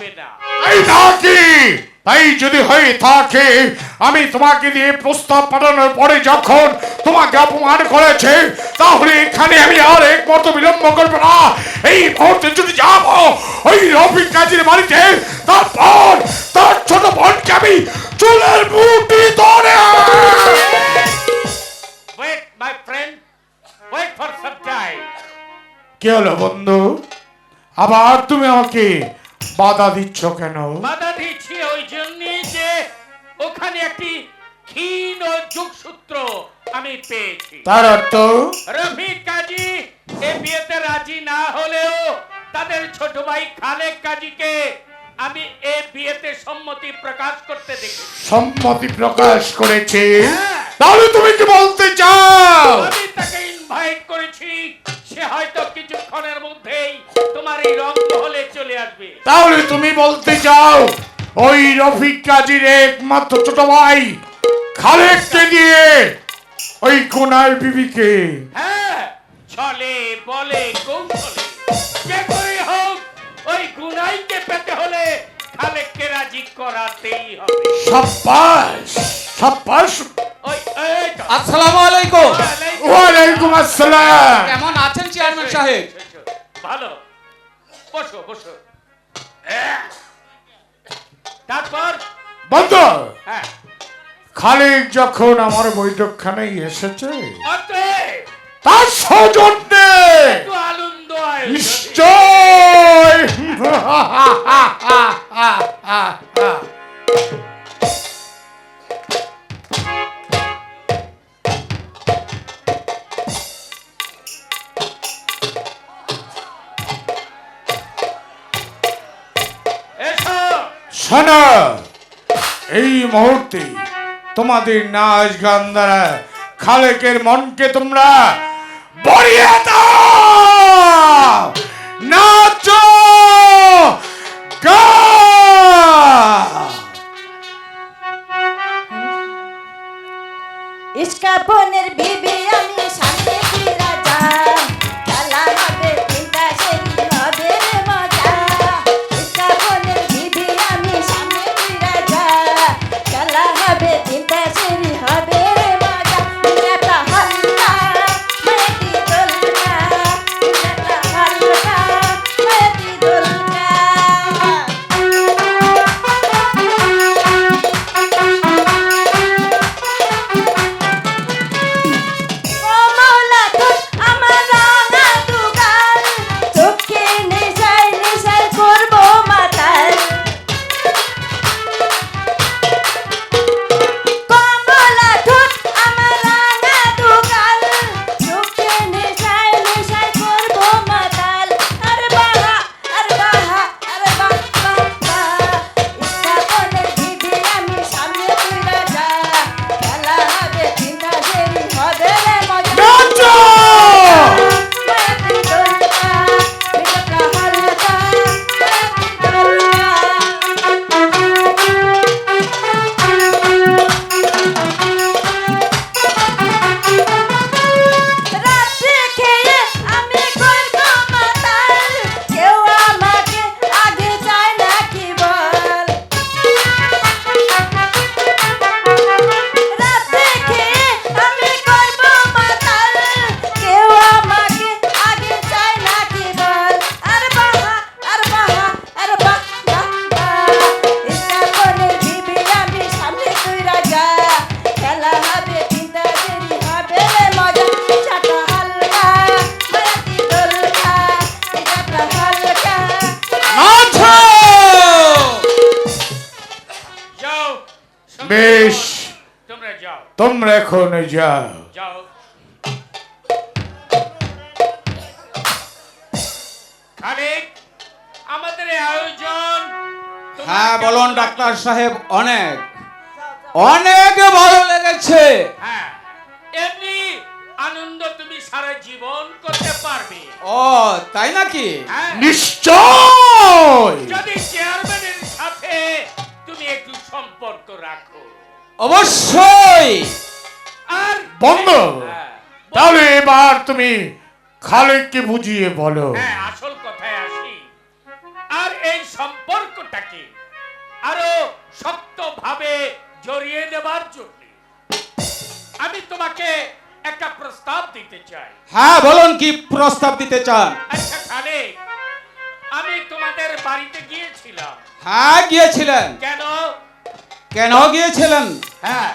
দেবে না তাই নাকি তাই যদি হয়ে থাকে আমি তোমাকে দিয়ে প্রস্তাব পাঠানোর পরে যখন তোমাকে অপমান করেছে তাহলে এখানে আমি আর এক মতো বিলম্ব করব না। এই মুহূর্তে যদি যাব ওই রফিক কাজের বাড়িতে তারপর তার ছোট বোনকে আমি চুলের মুঠি ধরে। কি হলো বন্ধু? আবার তুমি আমাকে বাধা দিচ্ছ কেন? বাধা দিচ্ছি ওই জন্যই যে ওখানে একটি ক্ষীণ ও যোগসূত্র আমি পেয়েছি। তার অর্থ? রফিক কাজী এ বিয়েতে রাজি না হলেও তাদের ছোট ভাই খালেক কাজীকে আমি এ বিয়েতে সম্মতি প্রকাশ করতে দেখি সম্মতি প্রকাশ করেছে? হ্যাঁ। তাহলে তুমি কি বলতে চাও? আমি তাকে ইনভাইট করেছি সে হয়তো কিছুক্ষণের মধ্যেই তোমার এই রংমহলে চলে আসবে। তাহলে তুমি বলতে চাও ওই রফিক কাজীর একমাত্র ছোট ভাই খালেককে দিয়ে ওই কোনার বিবিকে। হ্যাঁ চলে বলে কৌশলে। যে করে হোক ওই গুনাইকে পেতে হলে খালেককে রাজি করাতেই হবে। সাব্বাস সাব্বাস। ওই এই তো। আসসালামু আলাইকুম। ওয়ালাইকুম আসসালাম। কেমন আছেন চেয়ারম্যান সাহেব? ভালো। বসো বসো। তারপর? বন্ধ! হ্যাঁ। খালেক যখন আমার বৈঠকখানায় এসেছে তার সৌজন্যে। নিশ্চয়। মুহূর্তে তোমাদের নাচ গান দ্বারা খালেকের মনকে তোমরা বড়িয়ে দাও। বিবি আমি বেশ। তোমরা এখন যাও। যাও। আমাদের আয়োজন হ্যাঁ বলুন ডাক্তার সাহেব অনেক। অনেক ভালো লেগেছে। হ্যাঁ এমনি আনন্দ তুমি সারা জীবন করতে পারবে। ও তাই নাকি? হ্যাঁ। নিশ্চয়। যদি রাখো। অবশ্যই। আর বন্ধ। হ্যাঁ, তাহলে এবার তুমি খালেককে বুঝিয়ে বলো। হ্যাঁ আসল কথায় আসি। আর এই সম্পর্কটা জীবনটাকে আরও শক্তভাবে জড়িয়ে নেবার জন্য আমি তোমাকে একটা প্রস্তাব দিতে চাই। হ্যাঁ বলুন কি প্রস্তাব দিতে চান? আচ্ছা খালেক আমি তোমাদের বাড়িতে গিয়েছিলাম। হ্যাঁ গিয়েছিলেন। কেন? কেন গিয়েছিলেন? হ্যাঁ।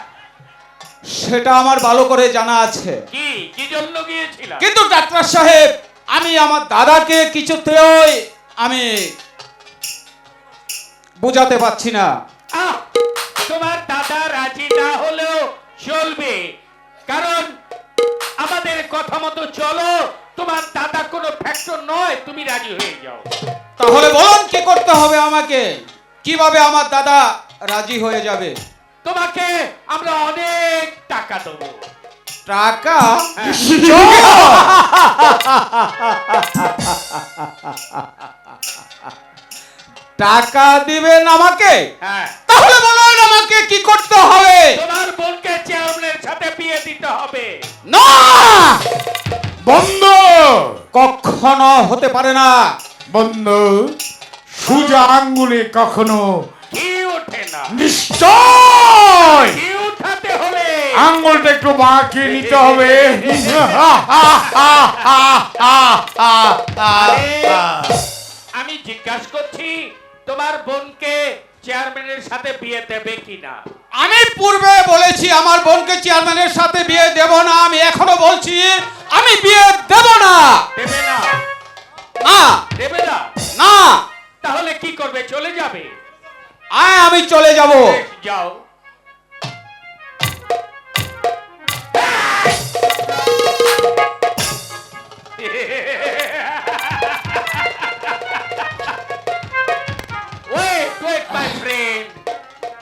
সেটা আমার ভালো করে জানা আছে। কি কি জন্য গিয়েছিলাম কিন্তু ডাক্তার সাহেব আমি আমার দাদাকে কিছুতেই আমি বোঝাতে পারছি না। আহ, তোমার দাদা রাজি না হলেও চলবে। কারণ আমাদের কথা মতো চলো তোমার দাদা কোনো ফ্যাক্টর নয় তুমি রাজি হয়ে যাও। তাহলে বলুন কি করতে হবে আমাকে? কীভাবে আমার দাদা রাজি হয়ে যাবে। তোমাকে আমরা অনেক টাকা দেবো। টাকা? টাকা দিবেন আমাকে? হ্যাঁ। তাহলে বলুন আমাকে কি করতে হবে? তোমার বোনকে চেয়ারম্যানের সাথে বিয়ে দিতে হবে। না! বন্ধ! কখনো হতে পারে না। বন্ধু। সুজা আঙ্গুলে কখনো ওঠে না। নিশ্চয়! উঠাতে হলে আঙ্গুলটা একটু বাঁকিয়ে নিতে হবে। আমি জিজ্ঞাসা করছি তোমার বোনকে চেয়ারম্যানের সাথে বিয়ে দেবে কিনা? আমি পূর্বে বলেছি আমার বোনকে চেয়ারম্যানের সাথে বিয়ে দেব না। আমি এখনও বলছি আমি বিয়ে দেব না। দেবে না? না। দেবে না? না। তাহলে কি করবে? চলে যাবে? আয় আমি চলে যাব। যাও।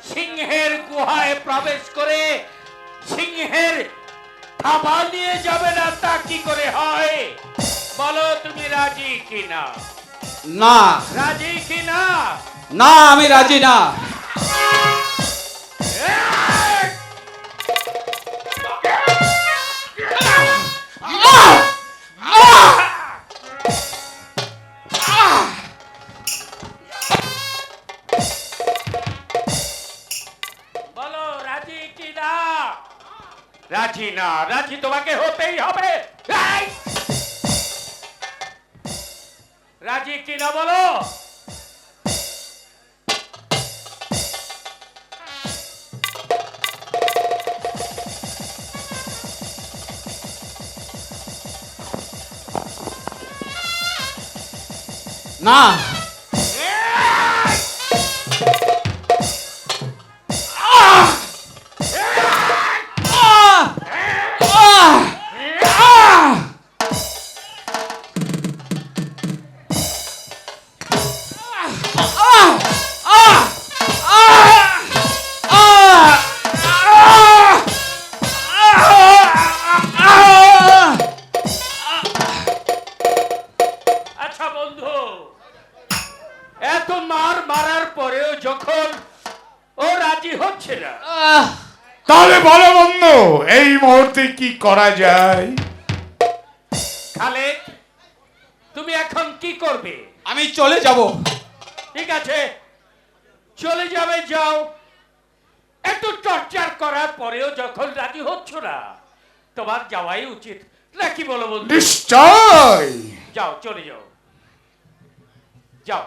সিংহের গুহায় প্রবেশ করে সিংহের থাবা নিয়ে যাবে না তা কি করে হয়? বলো তুমি রাজি কিনা? না। রাজি কিনা? না আমি রাজি না। বলো রাজি কি না? রাজি না রাজি তোমাকে হতেই হবে। রাজি কি না বলো? 那 মারার পরেও যখন ও রাজি হচ্ছে না তাহলে বলো বন্ধু এই মুহূর্তে কি করা যায়? খালেক তুমি এখন কি করবে? আমি চলে যাব। ঠিক আছে চলে যাবে যাও। একটু টর্চার করার পরেও যখন রাজি হচ্ছ না তোমার যাওয়াই উচিত। নাকি বলো বন্ধু? নিশ্চয়। যাও চলে যাও। যাও।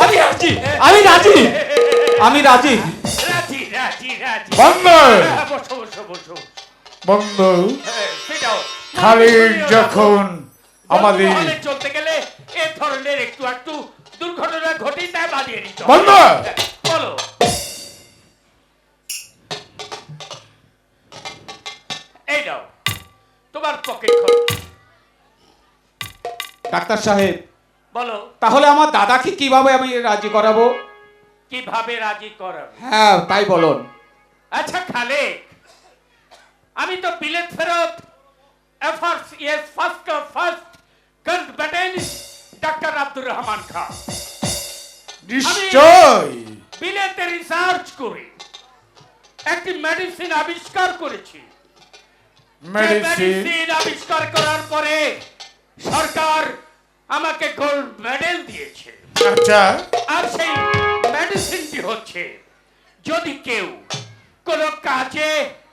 আমি রাজি। আমি রাজি। আমি রাজি। রাজি রাজি রাজি। বন্ধ হ্যাঁ, বসো বসো বসো। বন্ধু হ্যাঁ, খালিদ যখন আমাদের চলতে গেলে এ ধরনের একটু একটু দুর্ঘটনা ঘটে তাই নিতে হবে। বন্ধ! বলো। এই নাও। তোমার পকেট খরচ ডাক্তার সাহেব বলো। তাহলে আমার দাদাকে কীভাবে আমি রাজি করাবো? কীভাবে রাজি করাবে? হ্যাঁ তাই বলুন। আচ্ছা খালে আমি তো বিলেত ফেরত এফার্টস ইয়েস ফার্স্ট ফার্স্ট কনভেটেন্স ডাক্তার আব্দুর রহমান খান। নিশ্চয়। বিলেতে রিসার্চ করে একটি মেডিসিন আবিষ্কার করেছি। মেডিসিন আবিষ্কার করার পরে সরকার আমাকে গোল্ড মেডেল দিয়েছে। আচ্ছা। আর সেই মেডিসিনটি হচ্ছে যদি কেউ কোনো কাজে